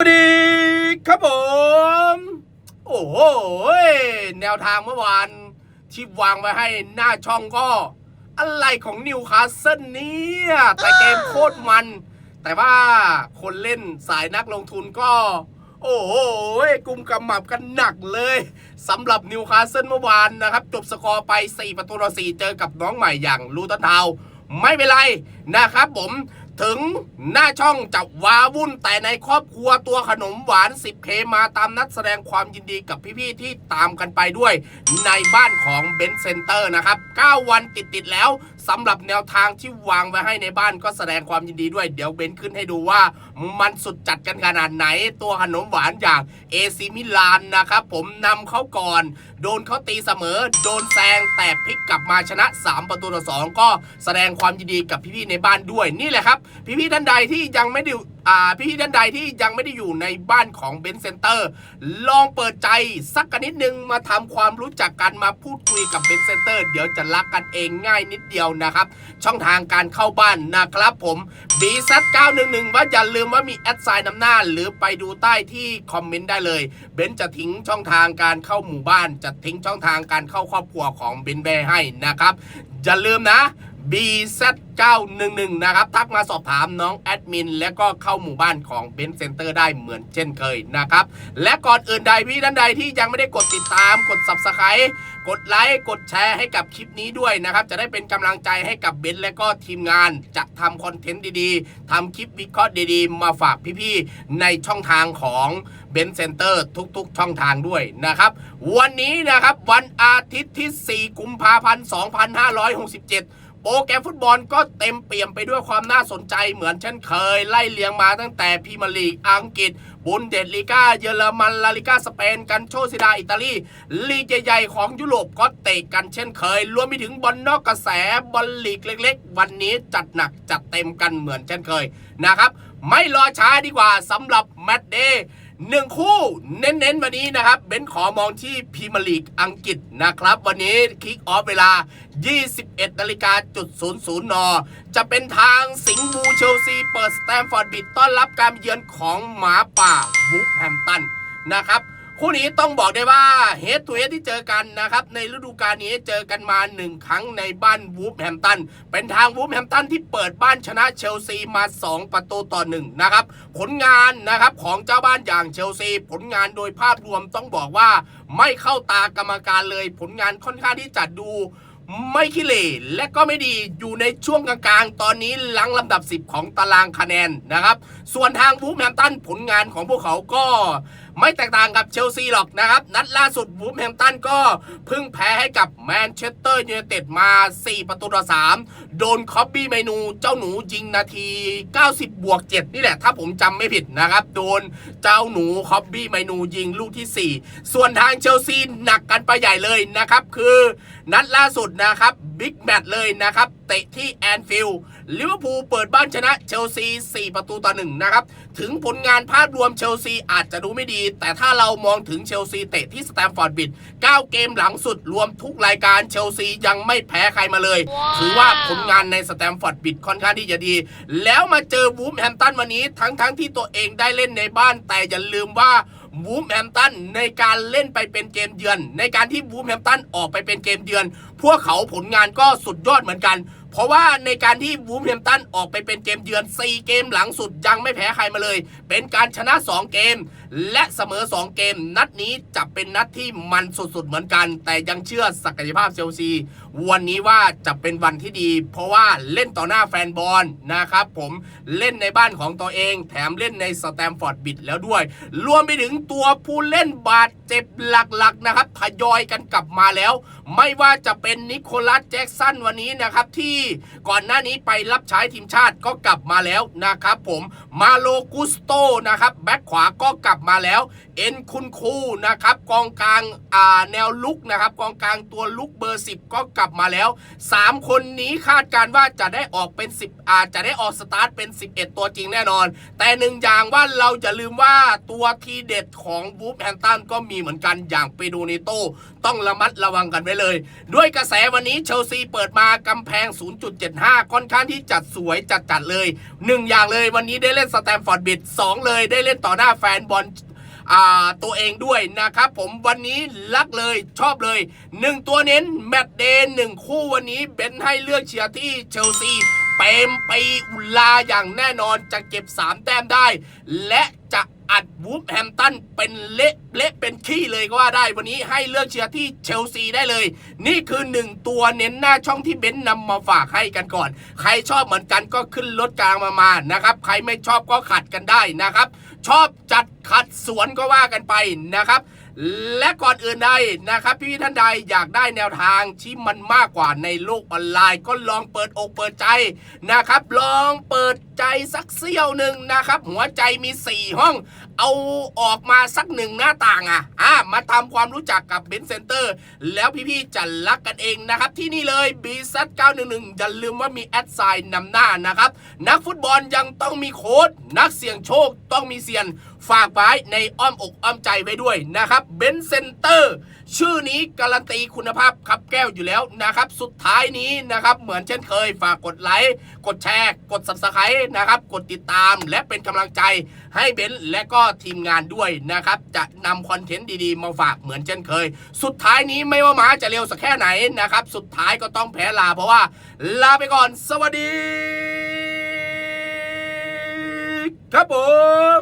สวัสดีครับผม โอ้โหแนวทางเมื่อวานที่วางไว้ให้หน้าช่องก็ อะไรของนิวคาสเซิลเนี่ยแต่เกมโคตรมัน แต่ว่าคนเล่นสายนักลงทุนก็ โอ้โหกุมกำหมับกันหนักเลยสำหรับนิวคาสเซิลเมื่อวานนะครับ จบสกอร์ไป 4 ประตูต่อ4เจอกับน้องใหม่อย่างลูตันทาวไม่เป็นไรนะครับผม ถึงหน้าช่องจับวาวุ่นแต่ในครอบครัวตัวขนมหวาน 10K มาตามนัดแสดงความยินดีกับพี่ๆที่ตามกันไปด้วย ในบ้านของเบนซ์เซนเตอร์นะครับ 9 วันติดๆแล้ว สำหรับแนวทางที่วางไว้ให้ในบ้านก็แสดงความยินดีด้วย เดี๋ยวเบนซ์ขึ้นให้ดูว่ามันสุดจัดกันขนาดไหน ตัวขนมหวานอย่างเอซิมิลานนะครับผมนำเขาก่อน โดนเขาตีเสมอ โดนแซงแต่พลิกกลับมาชนะ 3 ประตูต่อ2ก็แสดงความยินดีกับพี่ๆในบ้านด้วยนี่แหละครับ พี่ๆท่านใดที่ยังไม่ได้พี่ท่านใดที่ยังไม่ได้อยู่ในบ้านของเบนซ์เซ็นเตอร์ลองเปิดใจสักกันนิดนึงมาทำความรู้จักกันมาพูดคุยกับเบนซ์เซ็นเตอร์เดี๋ยวจะรักกันเองง่ายนิดเดียวนะครับ ช่องทางการเข้าบ้านนะครับผม b z 911ว่าอย่าลืมว่ามีแอดไซน์นำหน้า หรือไปดูใต้ที่คอมเมนต์ได้เลยเบนซ์จะทิ้งช่องทางการเข้าหมู่บ้านจะทิ้งช่องทางการเข้าครอบครัวของเบนซ์แบร์ให้นะครับอย่าลืมนะ BZ911 นะครับ ทักมาสอบถามน้องแอดมิน และก็เข้าหมู่บ้านของเบนซ์เซ็นเตอร์ได้เหมือนเช่นเคยนะครับ และก่อนอื่นใดพี่ท่านใดที่ยังไม่ได้กดติดตามกด Subscribe กดไลค์กดแชร์ให้กับคลิปนี้ด้วยนะครับ จะได้เป็นกำลังใจให้กับเบนซ์และก็ทีมงาน จะทำคอนเทนต์ดีๆทำคลิปวิเคราะห์ดีๆ มาฝากพี่ๆในช่องทางของเบนซ์เซ็นเตอร์ทุกๆ ช่องทางด้วยนะครับ วันนี้นะครับวันอาทิตย์ที่ 4 กุมภาพันธ์ 2567 โปรแกรมฟุตบอลก็เต็มเปี่ยมไปด้วยความน่าสนใจเหมือนเช่นเคย ไล่เลียงมาตั้งแต่พรีเมียร์ลีกอังกฤษ บุนเดสลีกาเยอรมันลาลิกาสเปนกันโชซิดาอิตาลีลีกใหญ่ๆของยุโรปก็เตะกันเช่นเคย รวมไปถึงบอลนอกกระแสบอลลีกเล็ก ๆ วันนี้จัดหนักจัดเต็มกันเหมือนเช่นเคยนะครับไม่รอช้าดีกว่าสำหรับแมตช์เดย์ หนึ่งคู่เน้นๆวันนี้นะครับเบนขอมองที่พรีเมียร์ลีกอังกฤษนะครับ วันนี้คิกออฟเวลา 21นาฬิกาจุด00นจะเป็นทางสิงห์บูเชลซี เปิดสแตมฟอร์ดบิดต้อนรับการเยือนของหมาป่าวูฟแฮมตันนะครับ คู่นี้ต้องบอกได้ว่าเฮดทูเฮดที่เจอกันนะครับ ในฤดูกาลนี้เจอกันมาหนึ่งครั้งในบ้านวูฟแฮมตัน เป็นทางวูฟแฮมตันที่เปิดบ้านชนะเชลซีมา 2 ประตูต่อหนึ่งนะครับ ผลงานนะครับของเจ้าบ้านอย่างเชลซี ผลงานโดยภาพรวมต้องบอกว่าไม่เข้าตากรรมการเลย ผลงานค่อนข้างที่จะดูไม่ขี้เหร่และก็ไม่ดีอยู่ในช่วงกลางๆ ตอนนี้หลังลำดับ 10 ของตารางคะแนนนะครับ ส่วนทางวูฟแฮมตันผลงานของพวกเขาก็ไม่แตกต่างกับเชลซีหรอกนะครับ นัดล่าสุดวูฟแฮมตันก็เพิ่งแพ้ให้กับแมนเชสเตอร์ยูไนเต็ดมา 4 ประตูต่อ 3 โดนคอบบี้เมนูเจ้าหนูยิงนาที 90 บวก 7 นี่แหละ ถ้าผมจำไม่ผิดนะครับ โดนเจ้าหนูคอบบี้เมนูยิงลูกที่ 4 ส่วนทางเชลซีหนักกันไปใหญ่เลยนะครับ คือนัดล่าสุดนะครับบิ๊กแมตช์เลยนะครับ เตะที่แอนฟิลด์ ลิเวอร์พูลเปิดบ้านชนะเชลซี 4 ประตูต่อหนึ่งนะครับ ถึงผลงานภาพรวมเชลซีอาจจะดูไม่ดี แต่ถ้าเรามองถึงเชลซีเตะที่สแตมฟอร์ดบิด9 เกมหลังสุดรวมทุกรายการเชลซียังไม่แพ้ใครมาเลย ถือว่าผลงานในสแตมฟอร์ดบิดค่อนข้างที่จะดี แล้วมาเจอวูฟแฮมตันวันนี้ทั้งๆทที่ตัวเองได้เล่นในบ้าน แต่อย่าลืมว่าวูฟแฮมตันในการเล่นไปเป็นเกมเยือน ในการที่วูฟแฮมตันออกไปเป็นเกมเยือน พวกเขาผลงานก็สุดยอดเหมือนกัน เพราะว่าในการที่วูมแฮมตันออกไปเป็นเกมเยือน 4 เกมหลังสุดยังไม่แพ้ใครมาเลย เป็นการชนะ 2 เกม และเสมอ 2 เกม นัดนี้จะเป็นนัดที่มันสุดๆเหมือนกัน แต่ยังเชื่อศักยภาพเชลซี วันนี้ว่าจะเป็นวันที่ดี เพราะว่าเล่นต่อหน้าแฟนบอลนะครับผมเล่นในบ้านของตัวเอง แถมเล่นในสแตมฟอร์ดบิดแล้วด้วย รวมไปถึงตัวผู้เล่นบาดเจ็บหลักๆนะครับทยอยกันกลับมาแล้ว ไม่ว่าจะเป็นนิโคลัสแจ็กสันวันนี้นะครับที่ก่อนหน้านี้ไปรับใช้ทีมชาติก็กลับมาแล้วนะครับผมมาโลกุสโตนะครับแบ็คขวาก็กลับมาแล้ว เอ็นคุณคูนะครับกองกลางอ่าแนวลุกนะครับกองกลางตัวลุกเบอร์ 10 ก็กลับลับมาแล้ว 3 คนนี้คาดการว่าจะได้ออกเป็น 10อาจจะได้ออกสตาร์ทเป็น 11 ตัวจริงแน่นอน แต่หนึ่งอย่างว่าเราจะลืมว่าตัวทีเด็ดของบูฟแฮมตันก็มีเหมือนกันอย่างเปโดนิโตต้องระมัดระวังกันไว้เลย ด้วยกระแสวันนี้เชลซีเปิดมากำแพง 0.75 ค่อนข้างที่จัดสวยจัดจัดเลยหนึ่งอย่างเลยวันนี้ได้เล่นสแตมฟอร์ดบิดสองเลยได้เล่นต่อหน้าแฟนบอล ตัวเองด้วยนะครับผมวันนี้รักเลยชอบเลยหนึ่งตัวเน้นแมตช์เดย์หนึ่งคู่วันนี้เบนให้เลือกเชียร์ที่เชลซีเปมไปอุลาอย่างแน่นอนจะเก็บ 3 แต้มได้ และจะอัดวูฟแฮมตันเป็นเละเละเป็นขี้เลยก็ว่าได้วันนี้ให้เลือกเชียร์ที่เชลซีได้เลย นี่คือหนึ่งตัวเน้นหน้าช่องที่เบนนำมาฝากให้กันก่อน ใครชอบเหมือนกันก็ขึ้นรถกลางมามานะครับ ใครไม่ชอบก็ขัดกันได้นะครับ ชอบจัดขัดสวนก็ว่ากันไปนะครับ และก่อนอื่นใดนะครับ พี่ท่านใดอยากได้แนวทางที่มันมากกว่าในโลกออนไลน์ ก็ลองเปิดอกเปิดใจนะครับ ลองเปิดใจสักเสี้ยวหนึ่งนะครับ หัวใจมี 4 ห้อง เอาออกมาสักหนึ่งหน้าต่างอะอะมาทำความรู้จักกับเบนเซนเตอร์แล้วพี่ๆจะรักกันเองนะครับ ที่นี่เลยบีซัด911อย่าลืมว่ามีแอดไซน์นำหน้านะครับ นักฟุตบอลยังต้องมีโค้ดนักเสี่ยงโชคต้องมีเซียน ฝากไว้ในอ้อมอกอ้อมใจไว้ด้วยนะครับเบนเซนเตอร์ชื่อนี้การันตีคุณภาพขับแก้วอยู่แล้วนะครับ สุดท้ายนี้นะครับ เหมือนเช่นเคย ฝากกดไลค์กดแชร์ กด subscribe นะครับ กดติดตามและเป็นกำลังใจให้เบนซ์และก็ทีมงานด้วยนะครับ จะนำคอนเทนต์ดีๆ มาฝากเหมือนเช่นเคย สุดท้ายนี้ไม่ว่าหมาจะเร็วสักแค่ไหนนะครับ สุดท้ายก็ต้องแพ้ลาเพราะว่า ลาไปก่อน สวัสดี ครับผม